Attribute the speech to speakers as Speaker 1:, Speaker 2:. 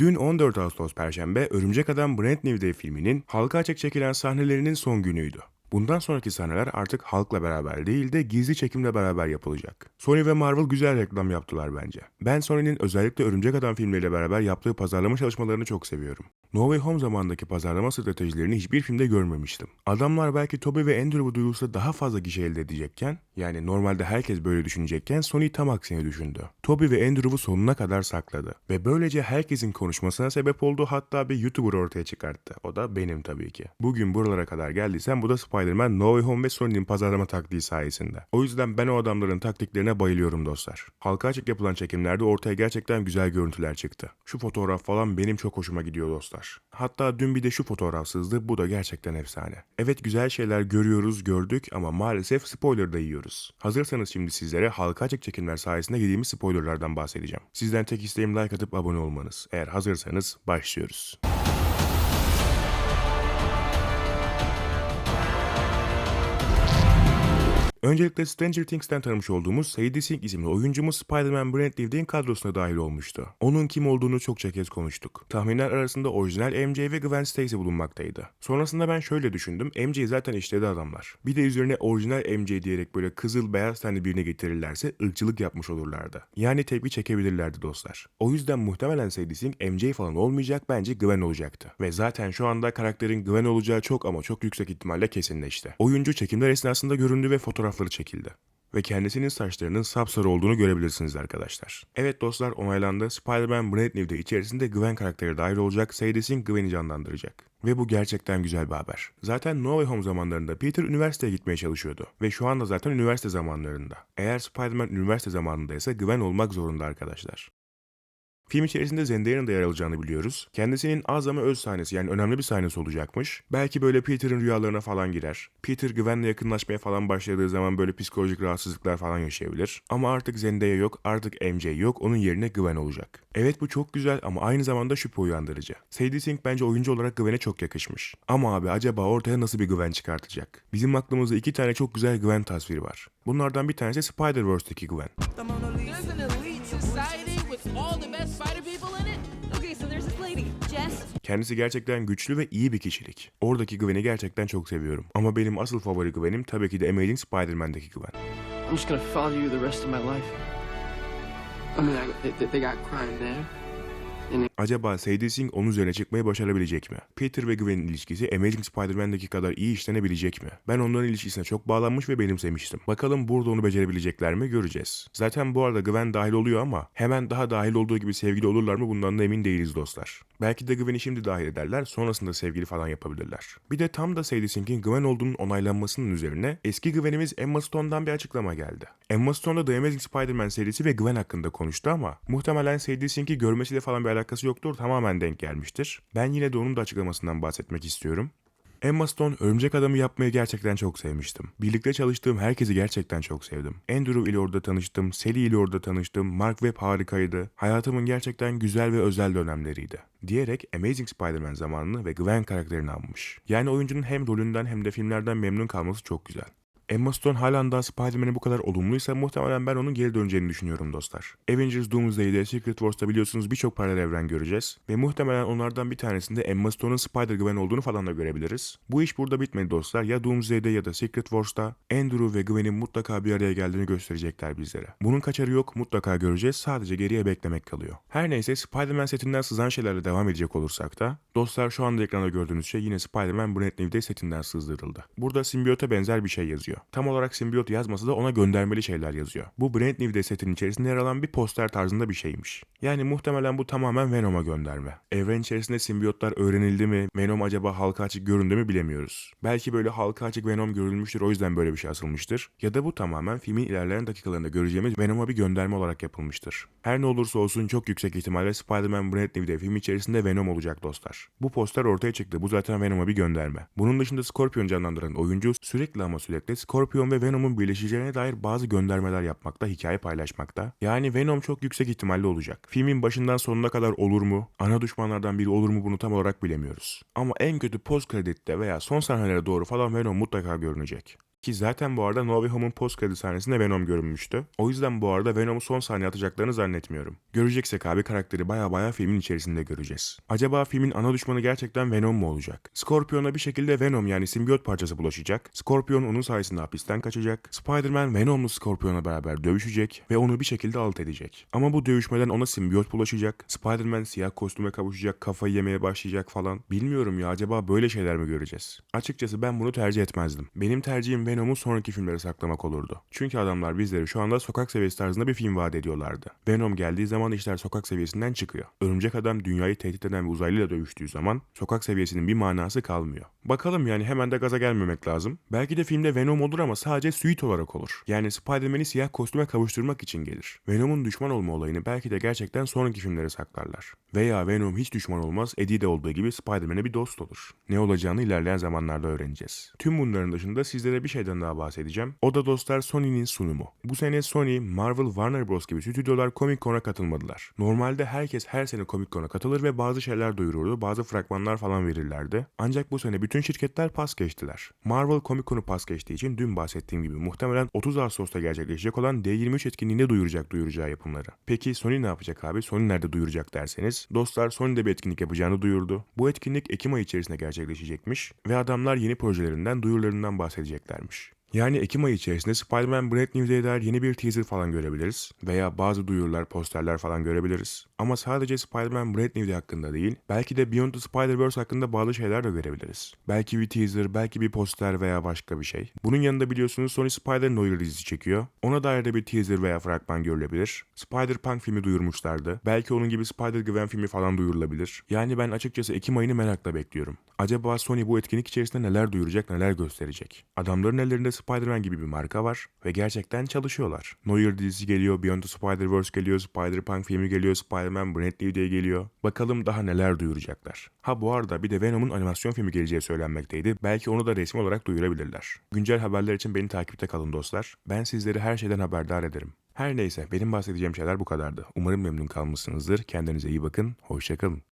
Speaker 1: Dün 14 Ağustos Perşembe Örümcek Adam Brand New Day filminin halka açık çekilen sahnelerinin son günüydü. Bundan sonraki sahneler artık halkla beraber değil de gizli çekimle beraber yapılacak. Sony ve Marvel güzel reklam yaptılar bence. Ben Sony'nin özellikle Örümcek Adam filmleriyle beraber yaptığı pazarlama çalışmalarını çok seviyorum. No Way Home zamanındaki pazarlama stratejilerini hiçbir filmde görmemiştim. Adamlar belki Tobey ve Andrew duyulsa daha fazla gişe elde edecekken, yani normalde herkes böyle düşünecekken Sony tam aksine düşündü. Tobey ve Andrew'u sonuna kadar sakladı. Ve böylece herkesin konuşmasına sebep oldu hatta bir YouTuber ortaya çıkarttı. O da benim tabii ki. Bugün buralara kadar geldiysem bu da Spider-Man No Way Home ve Sony'nin pazarlama taktiği sayesinde. O yüzden ben o adamların taktiklerine bayılıyorum dostlar. Halka açık yapılan çekimlerde ortaya gerçekten güzel görüntüler çıktı. Şu fotoğraf falan benim çok hoşuma gidiyor dostlar. Hatta dün bir de şu fotoğraf sızdı. Bu da gerçekten efsane. Evet güzel şeyler görüyoruz, gördük ama maalesef spoiler da yiyoruz. Hazırsanız şimdi sizlere halka açık çekimler sayesinde yediğimiz spoilerlardan bahsedeceğim. Sizden tek isteğim like atıp abone olmanız. Eğer hazırsanız başlıyoruz. Öncelikle Stranger Things'ten tanımış olduğumuz Sadie Sink isimli oyuncumuz Spider-Man New Day'in kadrosuna dahil olmuştu. Onun kim olduğunu çokça kez konuştuk. Tahminler arasında orijinal MJ ve Gwen Stacy bulunmaktaydı. Sonrasında ben şöyle düşündüm. MJ zaten işledi adamlar. Bir de üzerine orijinal MJ diyerek böyle kızıl beyaz tenli birine getirirlerse ırkçılık yapmış olurlardı. Yani tepki çekebilirlerdi dostlar. O yüzden muhtemelen Sadie Sink MJ falan olmayacak bence Gwen olacaktı. Ve zaten şu anda karakterin Gwen olacağı çok ama çok yüksek ihtimalle kesinleşti. Oyuncu çekimler esnasında göründü ve fotoğrafları çekildi ve kendisinin saçlarının sapsarı olduğunu görebilirsiniz arkadaşlar. Evet dostlar onaylandı. Spider-Man Brand New'de içerisinde Gwen karakteri dahil olacak. Sadie Gwen'i canlandıracak. Ve bu gerçekten güzel bir haber. Zaten No Way Home zamanlarında Peter üniversiteye gitmeye çalışıyordu. Ve şu anda zaten üniversite zamanlarında. Eğer Spider-Man üniversite zamanındaysa Gwen olmak zorunda arkadaşlar. Film içerisinde Zendaya'nın da yer alacağını biliyoruz. Kendisinin az ama öz sahnesi yani önemli bir sahnesi olacakmış. Belki böyle Peter'ın rüyalarına falan girer. Peter Gwen'le yakınlaşmaya falan başladığı zaman böyle psikolojik rahatsızlıklar falan yaşayabilir. Ama artık Zendaya yok, artık MJ yok, onun yerine Gwen olacak. Evet bu çok güzel ama aynı zamanda şüphe uyandırıcı. Sadie Sink bence oyuncu olarak Gwen'e çok yakışmış. Ama abi acaba ortaya nasıl bir Gwen çıkartacak? Bizim aklımızda iki tane çok güzel Gwen tasviri var. Bunlardan bir tanesi Spider-Verse'deki Gwen. Kendisi gerçekten güçlü ve iyi bir kişilik. Oradaki Gwen'i gerçekten çok seviyorum. Ama benim asıl favori Gwen'im tabii ki de Amazing Spider-Man'deki Gwen.
Speaker 2: I'm just gonna follow you the rest of my life. I mean, I, they, they got crime there.
Speaker 1: Acaba Sadie Sink onun üzerine çıkmayı başarabilecek mi? Peter ve Gwen'in ilişkisi Amazing Spider-Man'deki kadar iyi işlenebilecek mi? Ben onların ilişkisine çok bağlanmış ve benimsemiştim. Bakalım burada onu becerebilecekler mi göreceğiz. Zaten bu arada Gwen dahil oluyor ama hemen daha dahil olduğu gibi sevgili olurlar mı bundan da emin değiliz dostlar. Belki de Gwen'i şimdi dahil ederler sonrasında sevgili falan yapabilirler. Bir de tam da Sadie Sink'in Gwen olduğunun onaylanmasının üzerine eski Gwen'imiz Emma Stone'dan bir açıklama geldi. Emma Stone da The Amazing Spider-Man serisi ve Gwen hakkında konuştu ama muhtemelen Sadie Sink'i görmesiyle falan bir alakası yoktur tamamen denk gelmiştir. Ben yine de onun da açıklamasından bahsetmek istiyorum. Emma Stone Örümcek Adam'ı yapmayı gerçekten çok sevmiştim. Birlikte çalıştığım herkesi gerçekten çok sevdim. Andrew ile orada tanıştım, Sally ile orada tanıştım, Mark Webb harikaydı. Hayatımın gerçekten güzel ve özel dönemleriydi. Diyerek Amazing Spider-Man zamanını ve Gwen karakterini almış. Yani oyuncunun hem rolünden hem de filmlerden memnun kalması çok güzel. Emma Stone halen daha Spider-Man'e bu kadar olumluysa muhtemelen ben onun geri döneceğini düşünüyorum dostlar. Avengers Doomsday'de Secret Wars'ta biliyorsunuz birçok paralel evren göreceğiz. Ve muhtemelen onlardan bir tanesinde Emma Stone'un Spider-Gwen olduğunu falan da görebiliriz. Bu iş burada bitmedi dostlar. Ya Doomsday'de ya da Secret Wars'ta Andrew ve Gwen'in mutlaka bir araya geldiğini gösterecekler bizlere. Bunun kaçarı yok mutlaka göreceğiz sadece geriye beklemek kalıyor. Her neyse Spider-Man setinden sızan şeylerle devam edecek olursak da dostlar şu anda ekranda gördüğünüz şey yine Spider-Man Brand New Day setinden sızdırıldı. Burada simbiyota benzer bir şey yazıyor. Tam olarak simbiyot yazmasa da ona göndermeli şeyler yazıyor. Bu Brand New Day setinin içerisinde yer alan bir poster tarzında bir şeymiş. Yani muhtemelen bu tamamen Venom'a gönderme. Evren içerisinde simbiyotlar öğrenildi mi? Venom acaba halka açık göründü mü bilemiyoruz. Belki böyle halka açık Venom görülmüştür o yüzden böyle bir şey asılmıştır. Ya da bu tamamen filmin ilerleyen dakikalarında göreceğimiz Venom'a bir gönderme olarak yapılmıştır. Her ne olursa olsun çok yüksek ihtimalle Spider-Man Brand New Day film içerisinde Venom olacak dostlar. Bu poster ortaya çıktı. Bu zaten Venom'a bir gönderme. Bunun dışında Scorpion canlandıran oyuncu sürekli ama sürekli Scorpion ve Venom'un birleşeceğine dair bazı göndermeler yapmakta, hikaye paylaşmakta. Yani Venom çok yüksek ihtimalle olacak. Filmin başından sonuna kadar olur mu? Ana düşmanlardan biri olur mu bunu tam olarak bilemiyoruz. Ama en kötü post kreditte veya son sahnelere doğru falan Venom mutlaka görünecek. Ki zaten bu arada No Way Home'un post kredi sahnesinde Venom görünmüştü. O yüzden bu arada Venom'u son sahne atacaklarını zannetmiyorum. Göreceksek abi karakteri baya baya filmin içerisinde göreceğiz. Acaba filmin ana düşmanı gerçekten Venom mu olacak? Scorpion'a bir şekilde Venom yani simbiyot parçası bulaşacak. Scorpion onun sayesinde hapisten kaçacak. Spider-Man Venom'lu Scorpion'la beraber dövüşecek ve onu bir şekilde alt edecek. Ama bu dövüşmeden ona simbiyot bulaşacak. Spider-Man siyah kostüme kavuşacak, kafayı yemeye başlayacak falan. Bilmiyorum ya acaba böyle şeyler mi göreceğiz? Açıkçası ben bunu tercih etmezdim. Benim tercihim Venom'u sonraki filmlere saklamak olurdu. Çünkü adamlar bizlere şu anda sokak seviyesi tarzında bir film vaat ediyorlardı. Venom geldiği zaman işler sokak seviyesinden çıkıyor. Örümcek adam dünyayı tehdit eden bir uzaylıyla dövüştüğü zaman sokak seviyesinin bir manası kalmıyor. Bakalım yani hemen de gaza gelmemek lazım. Belki de filmde Venom olur ama sadece suit olarak olur. Yani Spider-Man'i siyah kostüme kavuşturmak için gelir. Venom'un düşman olma olayını belki de gerçekten sonraki filmlere saklarlar. Veya Venom hiç düşman olmaz, Eddie de olduğu gibi Spider-Man'e bir dost olur. Ne olacağını ilerleyen zamanlarda öğreneceğiz. Tüm bunların dışında sizlere bir şeyden daha bahsedeceğim. O da dostlar Sony'nin sunumu. Bu sene Sony, Marvel, Warner Bros gibi stüdyolar Comic Con'a katılmadılar. Normalde herkes her sene Comic Con'a katılır ve bazı şeyler duyururdu, bazı fragmanlar falan verirlerdi. Ancak bu sene bütün şirketler pas geçtiler. Marvel Comic Con'u pas geçtiği için dün bahsettiğim gibi muhtemelen 30 Ağustos'ta gerçekleşecek olan D23 etkinliğinde duyuracak duyuracağı yapımları. Peki Sony ne yapacak abi? Sony nerede duyuracak derseniz. Dostlar Sony de bir etkinlik yapacağını duyurdu. Bu etkinlik Ekim ayı içerisinde gerçekleşecekmiş ve adamlar yeni projelerinden, duyurularından bahsedeceklermiş. Yani Ekim ayı içerisinde Spider-Man Brand New Day'e dair yeni bir teaser falan görebiliriz. Veya bazı duyurular, posterler falan görebiliriz. Ama sadece Spider-Man Brand New Day hakkında değil, belki de Beyond the Spider-Verse hakkında bazı şeyler de görebiliriz. Belki bir teaser, belki bir poster veya başka bir şey. Bunun yanında biliyorsunuz Sony Spider-Man dizisi çekiyor. Ona dair de bir teaser veya fragman görülebilir. Spider-Punk filmi duyurmuşlardı. Belki onun gibi Spider-Gwen filmi falan duyurulabilir. Yani ben açıkçası Ekim ayını merakla bekliyorum. Acaba Sony bu etkinlik içerisinde neler duyuracak, neler gösterecek? Adamların ellerinde Spider-Man gibi bir marka var ve gerçekten çalışıyorlar. No Year dizisi geliyor, Beyond the Spider-Verse geliyor, Spider-Punk filmi geliyor, Spider-Man Brand New Day geliyor. Bakalım daha neler duyuracaklar. Ha bu arada bir de Venom'un animasyon filmi geleceği söylenmekteydi. Belki onu da resmi olarak duyurabilirler. Güncel haberler için beni takipte kalın dostlar. Ben sizleri her şeyden haberdar ederim. Her neyse benim bahsedeceğim şeyler bu kadardı. Umarım memnun kalmışsınızdır. Kendinize iyi bakın. Hoşçakalın.